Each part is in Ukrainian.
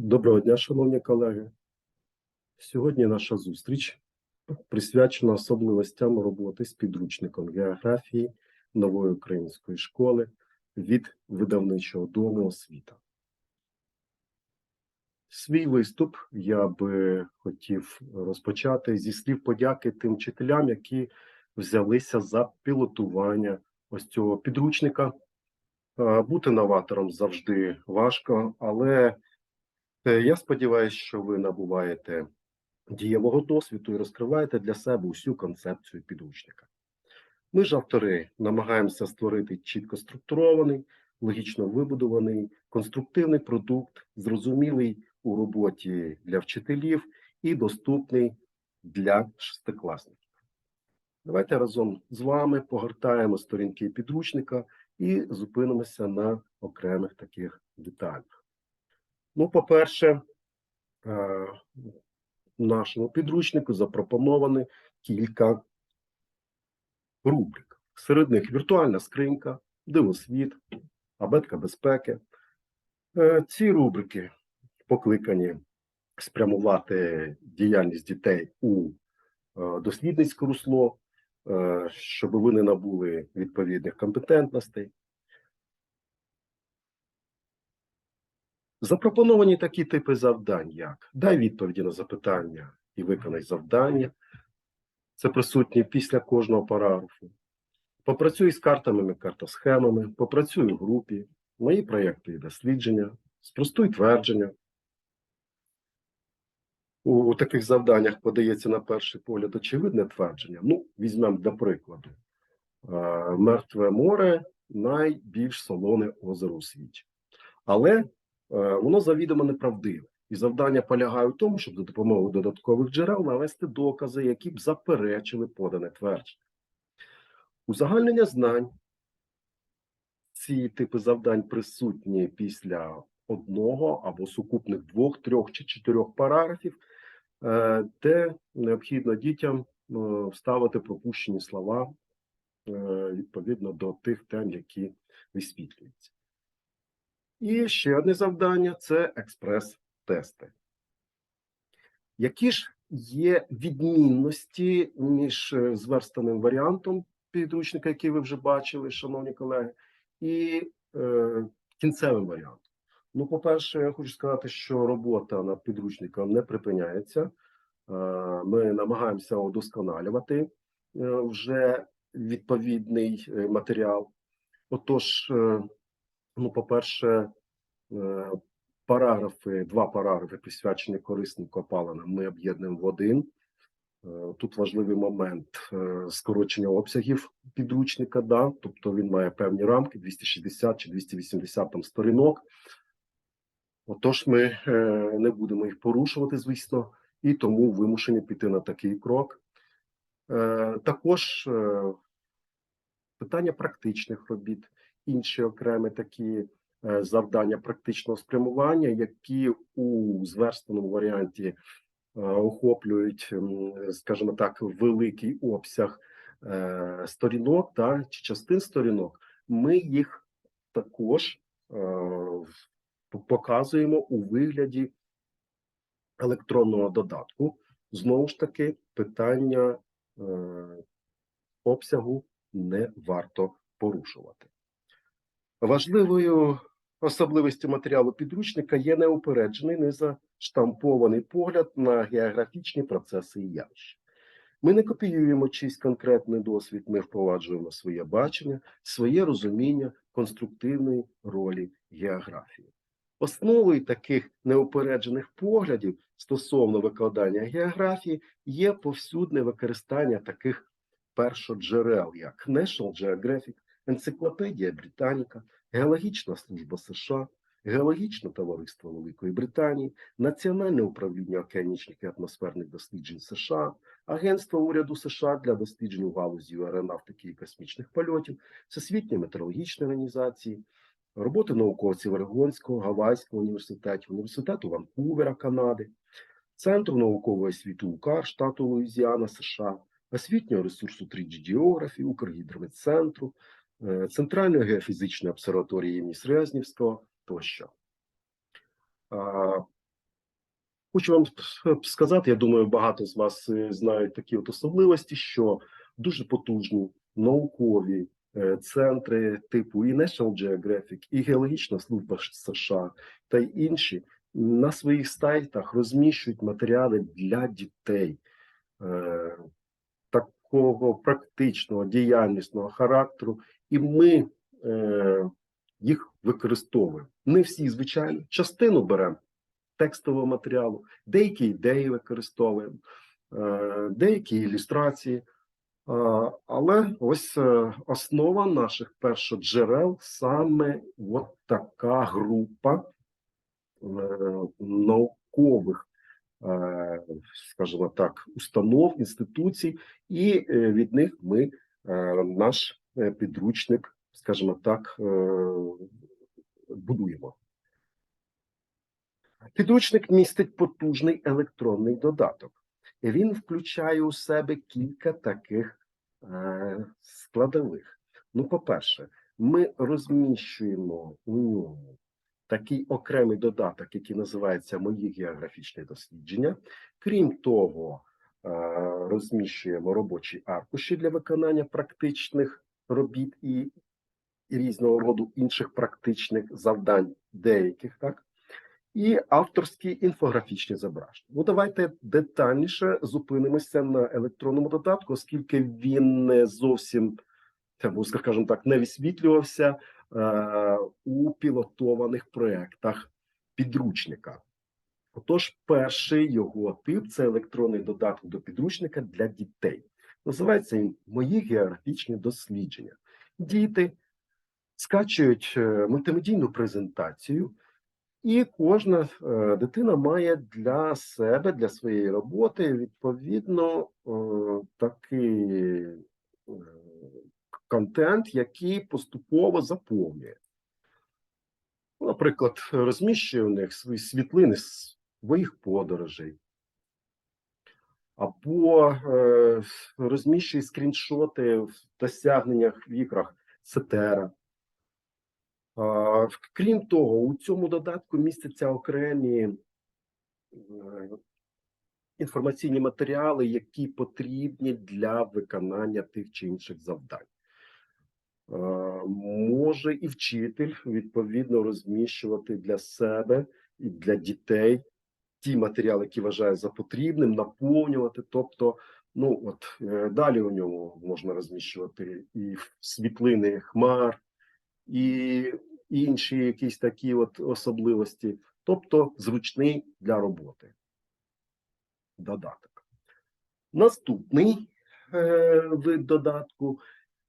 Доброго дня, шановні колеги. Сьогодні наша зустріч присвячена особливостям роботи з підручником географії нової української школи від видавничого дому освіта. Свій виступ я би хотів розпочати зі слів подяки тим вчителям, які взялися за пілотування ось цього підручника. Е, Бути новатором завжди важко, але Я сподіваюся, що ви набуваєте дієвого досвіду і розкриваєте для себе усю концепцію підручника. Ми ж автори намагаємося створити чітко структурований, логічно вибудований, конструктивний продукт, зрозумілий у роботі для вчителів і доступний для шестикласників. Давайте разом з вами погортаємо сторінки підручника і зупинимося на окремих таких деталях. Ну, по-перше, е, в нашому підручнику запропоновані кілька рубрик. Серед них віртуальна скринька, дивосвіт, абетка безпеки. Е, Ці рубрики покликані спрямувати діяльність дітей у е, дослідницьке русло, е, щоб вони набули відповідних компетентностей. Запропоновані такі типи завдань, як дай відповіді на запитання і виконай завдання. Це присутні після кожного параграфу. Попрацюй з картами і картосхемами, попрацюй у групі, мої проєкти і дослідження, спростуй твердження. У, у таких завданнях подається на перший погляд очевидне твердження. Ну, візьмемо для прикладу. Мертве море найбільш солоне озеро у світі. Але воно завідомо неправдиве. І завдання полягає в тому, щоб за допомогою додаткових джерел навести докази, які б заперечили подане твердження. Узагальнення знань. Ці типи завдань присутні після одного або сукупних двох, трьох чи чотирьох параграфів, е, де необхідно дітям е, вставити пропущені слова е, відповідно до тих тем, які висвітлюються. І ще одне завдання це експрес-тести. Які ж є відмінності між е, зверстаним варіантом підручника, який ви вже бачили, шановні колеги, і е, кінцевим варіантом? Ну, по-перше, я хочу сказати, що робота над підручником не припиняється. Е, Ми намагаємося удосконалювати е, вже відповідний матеріал. Отож, ну, по-перше, е, параграфи, два параграфи, присвячені корисним копалинам, ми об'єднуємо в один. Е, Тут важливий момент е, скорочення обсягів підручника, да, тобто він має певні рамки 260 чи 280 там сторінок. Отож, ми не будемо їх порушувати, звісно, і тому вимушені піти на такий крок. Також питання практичних робіт, інші окремі такі е, завдання практичного спрямування, які у зверстаному варіанті е, охоплюють, скажімо так, великий обсяг е, сторінок та чи частин сторінок. Ми їх також показуємо у вигляді електронного додатку. Знову ж таки, питання обсягу не варто порушувати. Важливою особливістю матеріалу підручника є неупереджений, незаштампований погляд на географічні процеси і явища. Ми не копіюємо чийсь конкретний досвід, ми впроваджуємо своє бачення, своє розуміння конструктивної ролі географії. Основою таких неупереджених поглядів стосовно викладання географії є повсюдне використання таких першоджерел, як National Geographic, Енциклопедія Британіка, Геологічна служба США, Геологічне товариство Великої Британії, Національне управління океанічних і атмосферних досліджень США, Агентство уряду США для досліджень у галузі аеронавтики і космічних польотів, Всесвітня метеорологічна організації, роботи науковців Орегонського, Гавайського університетів, університету Ванкувера, Канади, Центру наукової освіти УКАР, штату Луїзіана, США, освітнього ресурсу 3G Geography, Укргідрометцентру, Центральної геофізичної обсерваторії імені Срезнівського тощо. Хочу вам сказати, я думаю, багато з вас е, знають такі от особливості, що дуже потужні наукові е, центри типу і National Geographic, і Геологічна служба США та й інші на своїх сайтах розміщують матеріали для дітей е, такого практичного діяльнісного характеру, і ми е, їх використовуємо. Не всі, звичайно, частину беремо текстового матеріалу, деякі ідеї використовуємо, е, деякі ілюстрації. Е, Але ось е, основа наших першоджерел саме от така група е, наукових, скажімо так, установ, інституцій, і від них ми наш підручник, скажімо так, е, будуємо. Підручник містить потужний електронний додаток. Він включає у себе кілька таких е, складових. Ну, по-перше, ми розміщуємо у ньому такий окремий додаток, який називається Мої географічні дослідження. Крім того, е, розміщуємо робочі аркуші для виконання практичних робіт і, різного роду інших практичних завдань, деяких так і авторські інфографічні зображення. Ну, давайте детальніше зупинимося на електронному додатку, оскільки він не зовсім, або, скажімо так, не висвітлювався е, у пілотованих проєктах підручника. Отож, перший його тип це електронний додаток до підручника для дітей. Називається він Мої географічні дослідження. Діти скачують е, мультимедійну презентацію. І кожна е, дитина має для себе, для своєї роботи, відповідно, е, такий контент, який поступово заповнює. Наприклад, розміщує у них свої світлини своїх подорожей, або е, розміщує скріншоти в досягненнях в іграх Сетера. Крім того, у цьому додатку містяться окремі інформаційні матеріали, які потрібні для виконання тих чи інших завдань. Може і вчитель відповідно розміщувати для себе і для дітей ті матеріали, які вважає за потрібним, наповнювати. Тобто, ну от е, далі у ньому можна розміщувати і світлини хмар, і інші якісь такі от особливості, тобто зручний для роботи. Додаток. Наступний е, вид додатку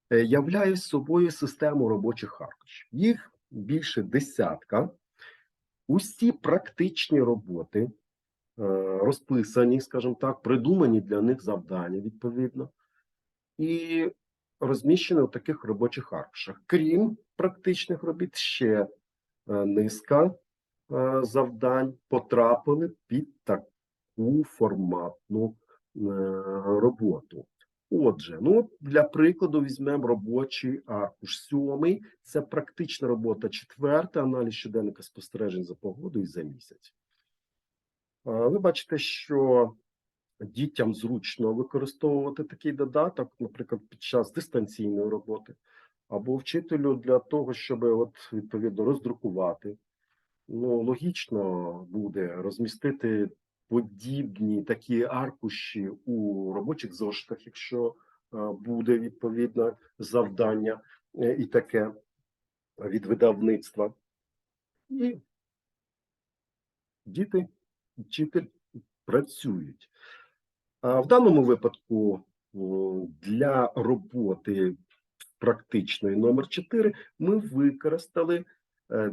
е, являє собою систему робочих аркушів. Їх більше десятка. Усі практичні роботи е, розписані, скажімо так, придумані для них завдання відповідно. І розміщені у таких робочих аркушах. Крім практичних робіт, ще е, низка е, завдань потрапили під таку форматну роботу. Отже, ну для прикладу візьмемо робочий аркуш сьомий. Це практична робота четверта, аналіз щоденника спостережень за погодою за місяць. Ви бачите, що дітям зручно використовувати такий додаток, наприклад, під час дистанційної роботи, або вчителю для того, щоб от відповідно роздрукувати. Ну, логічно буде розмістити подібні такі аркуші у робочих зошитах, якщо буде відповідне завдання е, і таке від видавництва. І діти, вчитель працюють. А В даному випадку для роботи практичної номер 4 ми використали е,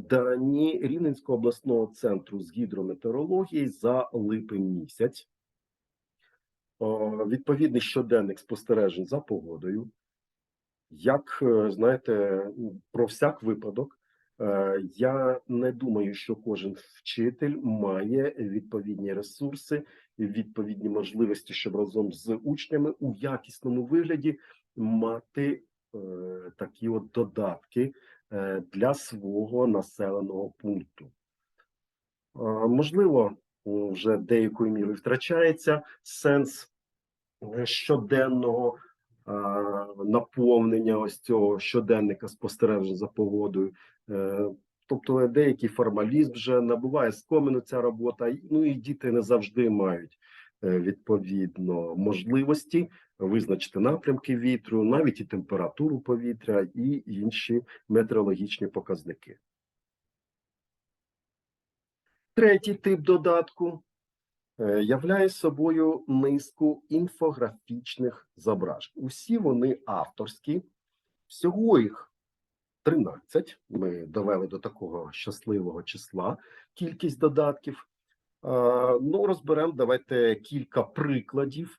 дані Рівненського обласного центру з гідрометеорології за липень місяць. Відповідний щоденник спостережень за погодою. Як е, знаєте, про всяк випадок, е, я не думаю, що кожен вчитель має відповідні ресурси відповідні можливості, щоб разом з учнями у якісному вигляді мати е, такі от додатки е, для свого населеного пункту. Е, можливо, вже деякою мірою втрачається сенс е, щоденного наповнення ось цього щоденника спостережень за погодою. Е, Тобто деякий формалізм вже набуває скомину ця робота. Ну і діти не завжди мають е, відповідно можливості визначити напрямки вітру, навіть і температуру повітря, і інші метеорологічні показники. Третій тип додатку е, являє собою низку інфографічних зображень. Усі вони авторські, всього їх 13. Ми довели до такого щасливого числа кількість додатків. Ну, розберемо давайте кілька прикладів.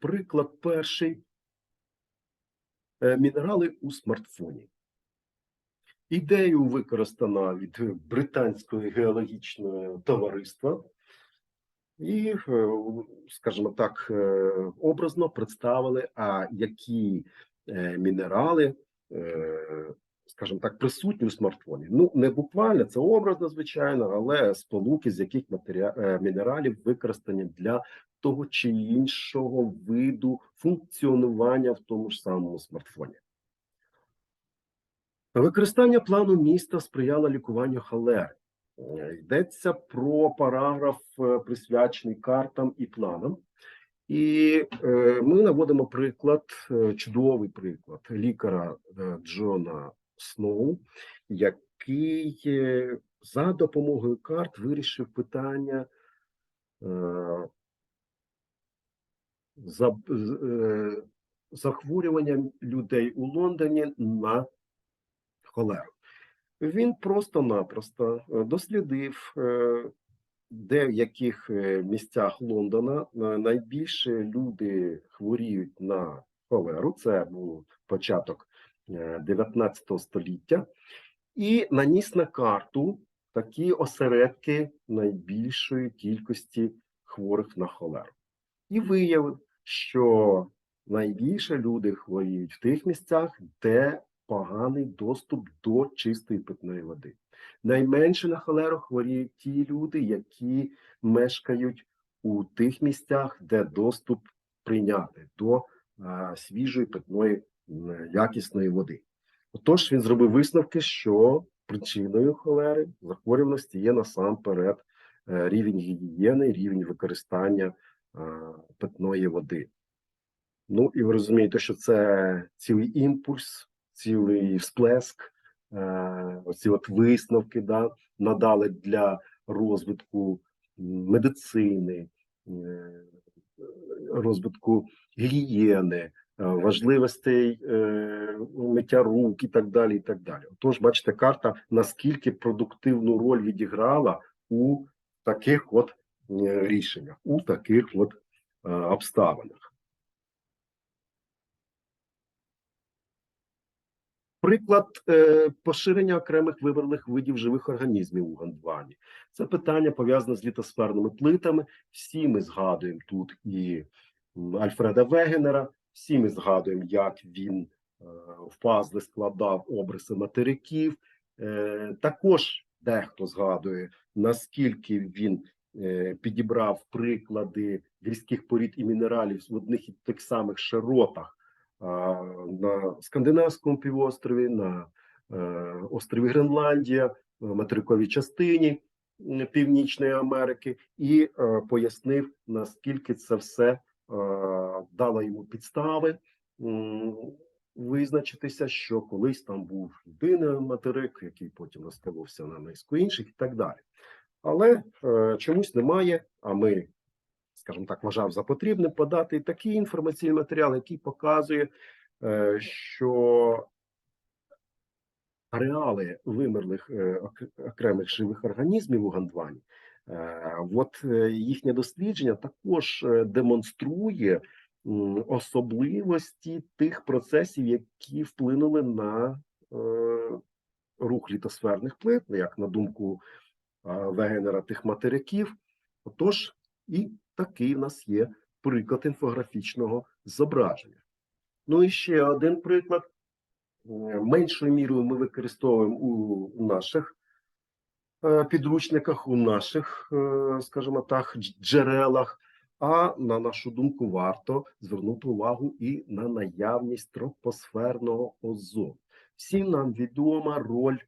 Приклад перший Е, мінерали у смартфоні. Ідею використана від британського геологічного товариства, і, е, скажімо так, е, образно представили, а які мінерали, скажімо так, присутні у смартфоні. Ну, не буквально, це образно, звичайно, але сполуки, з яких е, мінералів використані для того чи іншого виду функціонування в тому ж самому смартфоні. Використання плану міста сприяло лікуванню холери. Е, Йдеться про параграф, е, присвячений картам і планам. І ми наводимо приклад, чудовий приклад лікаря е, Джона Сноу, який е, за допомогою карт вирішив питання е, е, захворювання людей у Лондоні на холеру. Він просто-напросто дослідив, де в яких місцях Лондона найбільше люди хворіють на холеру. Це був початок 19 століття, і наніс на карту такі осередки найбільшої кількості хворих на холеру. І виявив, що найбільше люди хворіють в тих місцях, де поганий доступ до чистої питної води. Найменше на холеру хворіють ті люди, які мешкають у тих місцях, де доступ прийняти до а, свіжої питної якісної води. Отож, він зробив висновки, що причиною холери захворюваності є насамперед е, рівень гігієни, рівень використання питної води. Ну і ви розумієте, що це цілий імпульс, цілий всплеск, е, оці от висновки да, надали для розвитку медицини, е, розвитку гігієни, е, важливостей е, миття рук і так далі. і так далі. Отож, бачите, карта наскільки продуктивну роль відіграла у таких от е, рішеннях, у таких от е, обставинах. Приклад е, поширення окремих вимерлих видів живих організмів у Гондвані. Це питання пов'язане з літосферними плитами. Всі ми згадуємо тут і Альфреда Вегенера, всі ми згадуємо, як він е, в пазли складав обриси материків. Е, також дехто згадує, наскільки він е, підібрав приклади гірських порід і мінералів в одних і тих самих широтах на Скандинавському півострові, на острові Гренландія, материковій частині Північної Америки, і пояснив, наскільки це все е, дало йому підстави визначитися, що колись там був єдиний материк, який потім розколовся на низку інших, і так далі. Але е, чомусь немає. А ми скажімо так, вважав за потрібне подати такий інформаційний матеріал, який показує, е, що ареали вимерлих окремих живих організмів у Гондвані, е, от е, їхнє дослідження також е, демонструє особливості тих процесів, які вплинули на е, рух літосферних плит, як на думку е, Вегенера тих материків. Отож, і такий в нас є приклад інфографічного зображення. Ну і ще один приклад. Е, Меншою мірою ми використовуємо у наших е, підручниках, у наших, е, скажімо так, джерелах. А на нашу думку, варто звернути увагу і на наявність тропосферного озону. Всім нам відома роль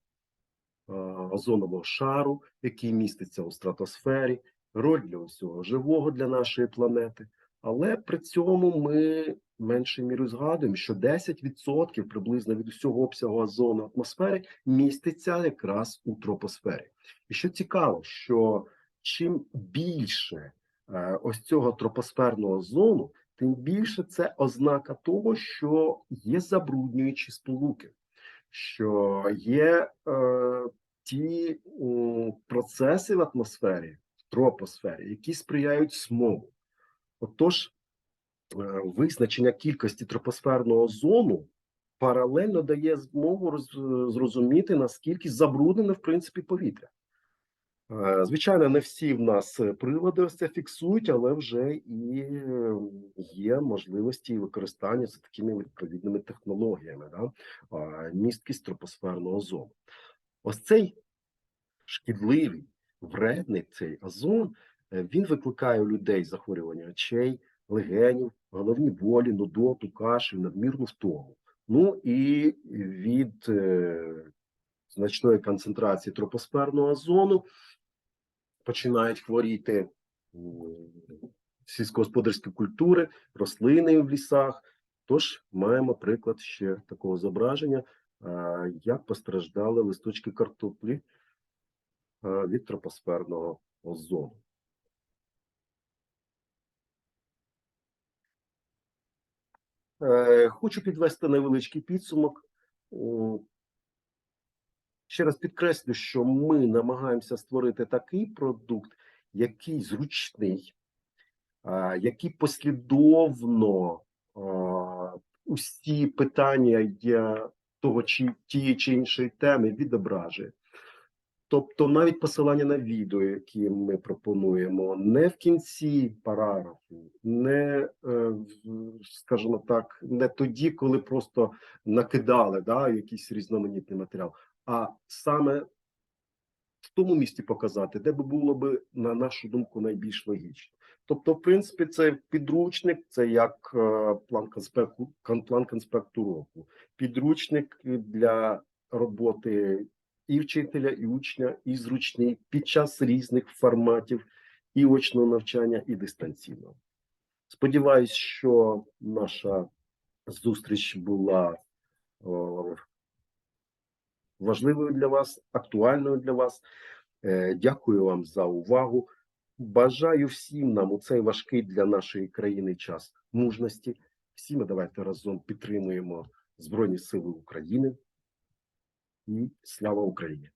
е, озонового шару, який міститься у стратосфері, роль для усього живого для нашої планети. Але при цьому ми меншою мірою згадуємо, що 10% приблизно від усього обсягу озону атмосфери міститься якраз у тропосфері. І що цікаво, що чим більше е, ось цього тропосферного озону, тим більше це ознака того, що є забруднюючі сполуки, що є е, ті м, процеси в атмосфері, в тропосфері, які сприяють смогу. Отож, е, визначення кількості тропосферного озону паралельно дає змогу зрозуміти, наскільки забруднене в принципі повітря. Е, Звичайно, не всі в нас прилади це фіксують, але вже і е, є можливості використання з такими відповідними технологіями, да? місткість тропосферного озону. Ось цей шкідливий, вредний цей озон, він викликає у людей захворювання очей, легенів, головні болі, нудоту, кашель, надмірну втому. Ну і від е, значної концентрації тропосферного озону починають хворіти сільськогосподарські культури, рослини в лісах. Тож маємо приклад ще такого зображення, а, як постраждали листочки картоплі а, від тропосферного озону. Е, Хочу підвести невеличкий підсумок. Ще раз підкреслю, що ми намагаємося створити такий продукт, який зручний, який послідовно усі питання того чи тієї чи іншої теми відображує. Тобто навіть посилання на відео, які ми пропонуємо, не в кінці параграфу, не е, скажімо так, не тоді, коли просто накидали да, якийсь різноманітний матеріал, а саме в тому місці показати, де би було би, на нашу думку, найбільш логічно. Тобто, в принципі, це підручник, це як е, план конспекту, план конспекту року, підручник для роботи і вчителя, і учня, і зручний під час різних форматів і очного навчання, і дистанційного. Сподіваюсь, що наша зустріч була важливою для вас, актуальною для вас. Е, Дякую вам за увагу. Бажаю всім нам у цей важкий для нашої країни час мужності. Всі ми давайте разом підтримуємо Збройні Сили України. Слава Україні!